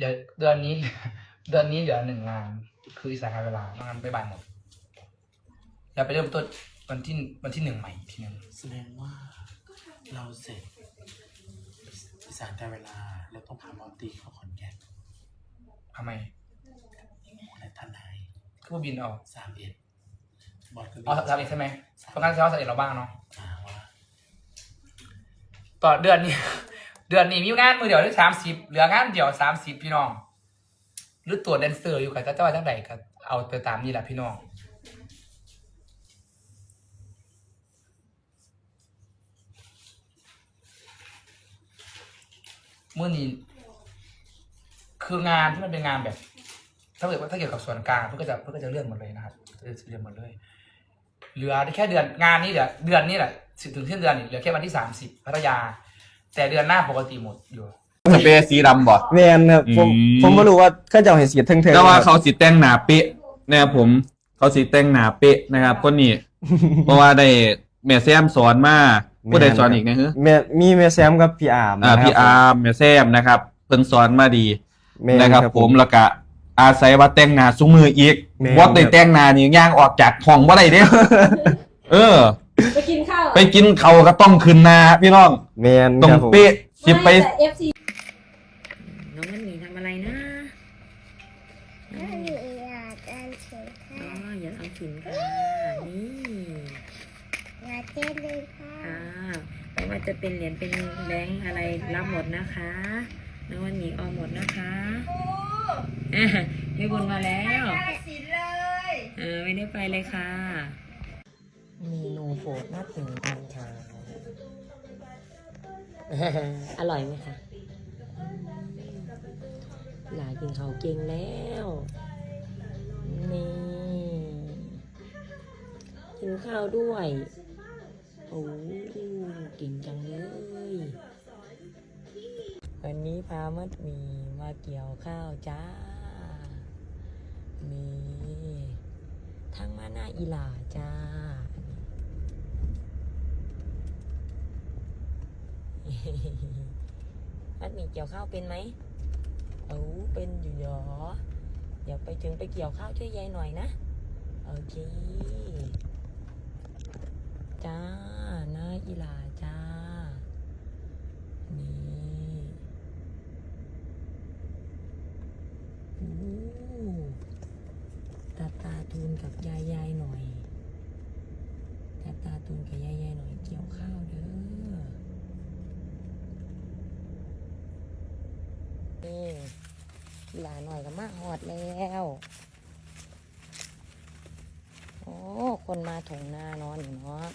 เดี๋ยวเดือนนี้ เดือนนี้เหลือหนึ่งงาน คืออีสานการเวลางานไปบ่ายหมดแล้วไปเริ่มต้นวันที่วันที่หนึ่งใหม่อีกทีหนึงแสดงว่าเราเสร็จอีสานได้เวลาแล้วต้องพามอตตีเข้าขอนแก่นทำไมและทนายคือว่าบินออกสามเอ็ดบอสก็เอาสามเอ็ดใช่ไหมเพราะงั้นเช้าสามเอ็ดเราบ้างเนาะอ่าว่าต่อเดือนนี้ เดือนนี้มีงานมือเดียวได้สามสิบเหลืองานเดียวสามสิบพี่น้องหรือตัวแดนเซอร์อยู่กับเจ้าว่าจังใดก็เอาไปตามนี่แหละพี่น้องเมื่อนี้คืองานที่มันเป็นงานแบบ ถ้าเกิดว่าถ้าเกี่ยวกับส่วนกลางเพื่อก็จะเพื่อก็จะเลื่อนหมดเลยนะครับจะเลื่อนหมดเลยเหลือแค่เดือนงานนี้เดี๋ยวเดือนนี้แหละถึงสิ้นเดือนนี่เหลือแค่วันที่สามสิบพัทยา แต่เดือนหน้าปกติหมดอยู่ สเปรย์สีดำบ่ แมนครับผมอืม ผมไม่รู้ว่าเขาจะเอาเห็นสีเทิงๆแต่ว่าครับเขาสีแต่งหนาเป๊ะนะครับผมเขาสีแต่งหนาเป๊ะนะครับคนนี้ เพราะว่าได้แม่แซมสอนมาผู้ใดสอนอีกนะฮะแม่มีแม่แซมกับพี่อาร์มอ่านะคบพี่อาร์มแม่แซมนะครับเพิ่นสอนมาดีแม่น นะครับ ผมแล้วก็อาศัยว่าแต่งหนาซุ้มืออีกแม่น ว่าได้แต่งหนานี่ย่างออกจากห้องบ่ได้เด้ เออไปกินข้าว ไปกินเขาวก็ต้องขึ้นหนาพี่น้องแมนตรงครับผมเป๊ะสิไปไม่แต่ FC น้องมันหนีทำอะไรนะน้องมันหนีอยากเล่นเฉยอ๋อค่ะอย่าเอาขินค่ะนี่อยากเต้นเลยค่ะอ่าไม่ว่าจะเป็นเหรียญเป็นแบงค์อะไรรับหมดนะคะน้องมันหนีเอาหมดนะคะอะพี่บุญมาแล้วเออไม่ได้ไปเลยค่ะเมนูโปรดนัดถึงตอนเช้าอร่อยไหมคะหลานกินเขาวเก่งแล้ว นี่ กินข้าวด้วย โอ้ก่งจังเลย วันนี้พามัดหมีมาเกี่ยวข้าวจ้า นี่ทางมาหน้าอีหลาจ้า มัดหมีเกี่ยวข้าวเป็นไหมเออเป็นอยู่หรอเดี๋ยวไปถึงไปเกี่ยวข้าวช่วยยายหน่อยนะ โอเค จ้านะอีหลาจ้า นี่อู้ตาตาทูนกับยายยายหน่อย ตาตาทูนกับยายยายหน่อยเกี่ยวข้าวเด้อ นี่ หลาหน่อยก็มาหอดแล้ว โอ้ คนมาถงหน้านอนอยู่เนาะ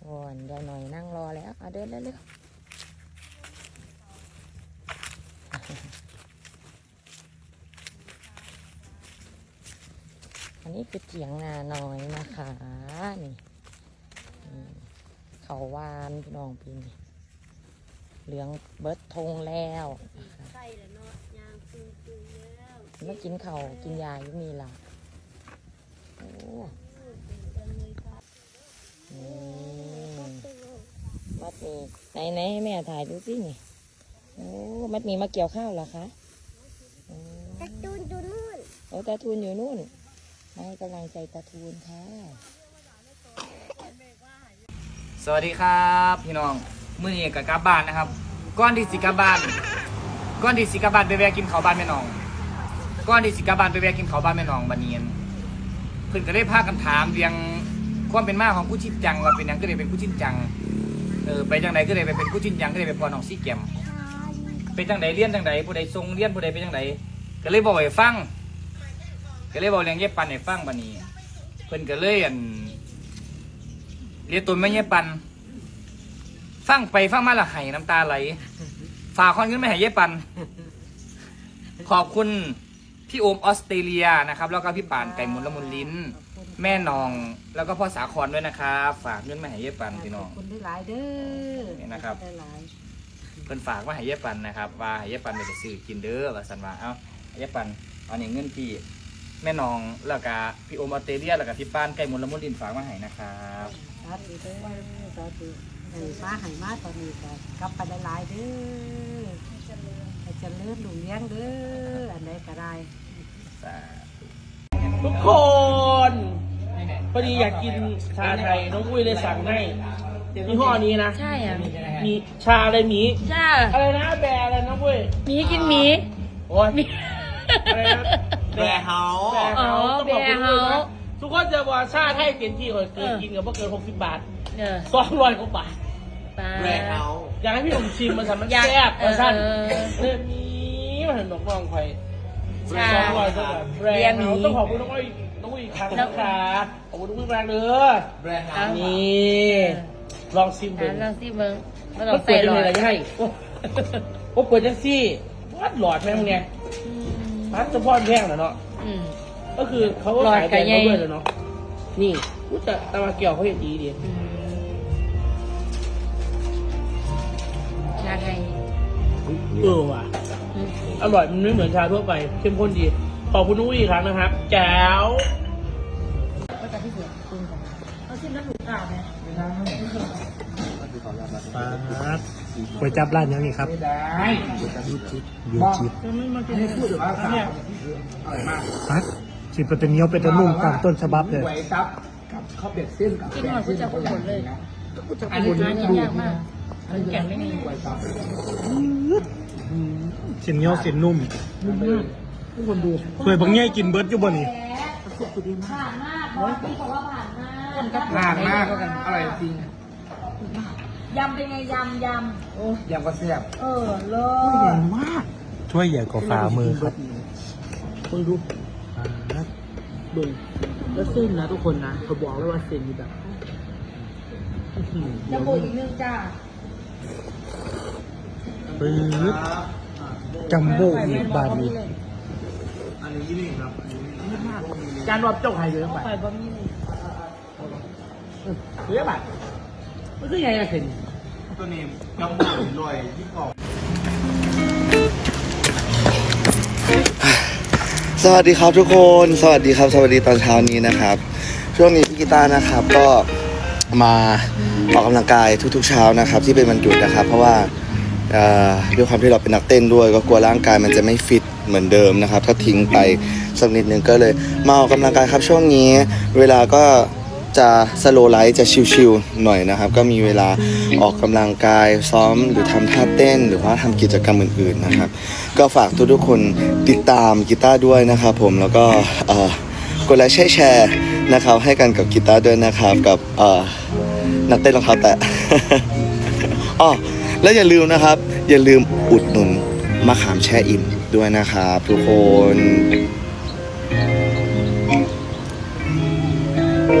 โอ้ยเดี๋ยวหน่อยนั่งรอแล้วเอาเดินเร็วๆอันนี้คือเถียงนาน้อยนะคะ นี่ เขาวานพี่น้องพี่นี่ เหลืองเบิดธงแล้วนะคะใช่แล้วเนาะยางปุยปุยแล้วมากินเขาวกินยาอยู่มีล่ะโอ้นี่มัดหมีไหนไหนให้แม่ถ่ายดูสินี่โอ้มัดหมีมาเกี่ยวข้าวเหรอคะโอ้ตะตูนดูนู่นโอ้ตาทูนอยู่นู่นมาให้กำลังใจตาทูนค่ะสวัสดีครับ พี่น้อง มื้อนี้กับกลับบ้านนะครับก้อนที่สิกลับบ้านก้อนที่สิกลับบ้านไปแวะกินข้าวบ้านแม่น้องก้อนที่สิกลับบ้านไปแวะกินข้าวบ้านแม่น้องบัดเนียนเพิ่นก็ได้พากันถามเรียงความเป็นมาของผู้ชินจังว่าเป็นหยังก็เลยเป็นผู้ชินจังเออไปจังใดก็เลยไปเป็นผู้ชินจังก็เลยไปพอน้องซี่แกมเป็นจังใดเรียนจังใดผู้ใดทรงเรียนผู้ใดเป็นจังใดก็เลยบอกให้ฟังก็เลยบอกเรียงเย็บปันให้ฟังบัดนี้ เพิ่นก็เลยอันเรียกตัวแม่เย่ปัน ฟังไปฟังมาและไห้น้ำตาไหล ฝากคอนขึ้นไม่ให้เย่ปัน ขอบคุณพี่โอมออสเตรเลียนะครับ แล้วก็พี่ป่านไก่มุนละมุนลิ้น แม่นองแล้วก็พ่อสาครด้วยนะครับฝากเงินมาให้เย่ปันพี่น้องขอบคุณด้วยหลายเด้อนี่นะครับ ได้หลายเพิ่นฝากมาให้เย่ปันนะครับว่าให้เย่ปันไปซื้อกินเด้อว่าสันว่าเอ้าให้เย่ปันเอาเนี่ยเงินพี่แม่นองแล้วก็พี่โอมออสเตรเลียแล้วก็พี่ป้านไก่มุนละมุนลิ้นฝากมาให้นะครับ สาธุเด้อสาธุ ให้มาให้มาตอนนี้ก็กลับไปหลายๆเด้อให้เจริญรุ่งเรืองเด้ออันใดก็ได้สาทุกคนพอดีอยากกินชาไทยน้องอุ้ยเลยสั่งให้ยี่ห้อนี้นะใช่อะมีชาอะไรหมีจ้าอะไรนะแบร์อะไรน้องอุ้ยมีกินหมีโอ้ยอะไรนะแบร์เฮาแบร์อ๋อเฮาต้องขอบคุณแบร์ด้วยเฮานะทุกคนจะบอกว่าชาไทยเต็มที่เลยเกินกินกับว่าเกินหกสิบบาท เออสองร้อยกว่าบาทปลาอยากให้พี่ผมชิมมาสั่นมันอยากแซ่บมาสั่นเออเรื่องนี้มาเห็นดอกมองไฟใช่ สองร้อยกว่าบาทแบรเบียร์นด์หมีเฮาต้องขอบคุณน้องอุ้ยน้องอุ้ยอีกครั้งนะคะขอบคุณน้องอุ้ยมากเลยแบรนด์เอานี่ลองชิมดู อะลองสิเบิ้งมาลมัอนงเปิใส่ดหลยังอไงดล่ะย่ายโอ้โอ้เปิดจังซี่วัดหลอดแม่งเนี่ยพัดเฉพาะแพงเหรอเนาะ อืม ก็คือเขาก็หลอดขายแบรนด์กับใยเขาด้วยเหรอเนาะ นี่อุ๊ยแต่ตามาเกี่ยวเขาเห็นดีดีอืม เออว่ะอืมอร่อยมันไม่เหมือนชาทั่วไป เข้มข้นดี ขอบคุณนุ้ยอีกครั้งนะครับ แจ๋วก็จะที่เสือปรุงกันเอาชิมน้ำหมูกรอบไหมก๋วยจับร้านยังนี่ครับได้ยูจิตไม่พูดหรือว่าเนี่ยอร่อยมากฮะสิเป็นเหนียวเป็นนุ่มตามต้นฉบับเลยหวยซับกับข้าวเปียกเส้นกับกินหมดก็จะพูดหมดเลยอันนี้หากินยากมากมันแก่ไม่มีหวยซับสินเหนียวสินนุ่มทุกคนดูเคยบางแง่กินเบิร์ดอยู่บ่นี่นานมากอร่อยจริงยำเป็นไงยำยยำก็แซ่บำเออเลิใหญ่ศมากช่วยใหญ่กว่าฝ่ามือครับคนดูดูแล้วเส้นนะทุกคนนะเขาบอกแล้วว่าเส้นมีแบบอื้อหือจะปูอีกนึงจ้า ปื๊ดจัมโบ้อีกบาทนี้จานรอบเจ้าไข่เลยไปไข่บะหมี่เฮ้ยบัตรมันคือไงอะเส้นสวัสดีครับทุกคน สวัสดีครับ สวัสดีตอนเช้านี้นะครับ ช่วงนี้พี่กีตาร์นะครับก็มาออกกำลังกายทุกๆเช้านะครับ ที่เป็นวันหยุดนะครับ เพราะว่าเอ่อ ด้วยความที่เราเป็นนักเต้นด้วย ก็กลัวร่างกายมันจะไม่ฟิตเหมือนเดิมนะครับ ถ้าทิ้งไปสักนิดนึงก็เลยมาออกกำลังกายครับช่วงนี้ เวลาก็จะสโลไลท์จะชิลๆหน่อยนะครับ ก็มีเวลาออกกำลังกายซ้อมหรือทำท่าเต้น หรือว่าทำกิจกรรมอื่นๆนะครับ ก็ฝากทุกๆคนติดตามกีตาร์ด้วยนะครับผมแล้วก็กดไลค์แชร์นะครับให้กันกับกีตาร์ด้วยนะครับกับนักเต้นรองเท้าแตะอ๋อ และอย่าลืมนะครับ อย่าลืมอุดหนุนมะขามแช่อิ่มด้วยนะครับทุกคน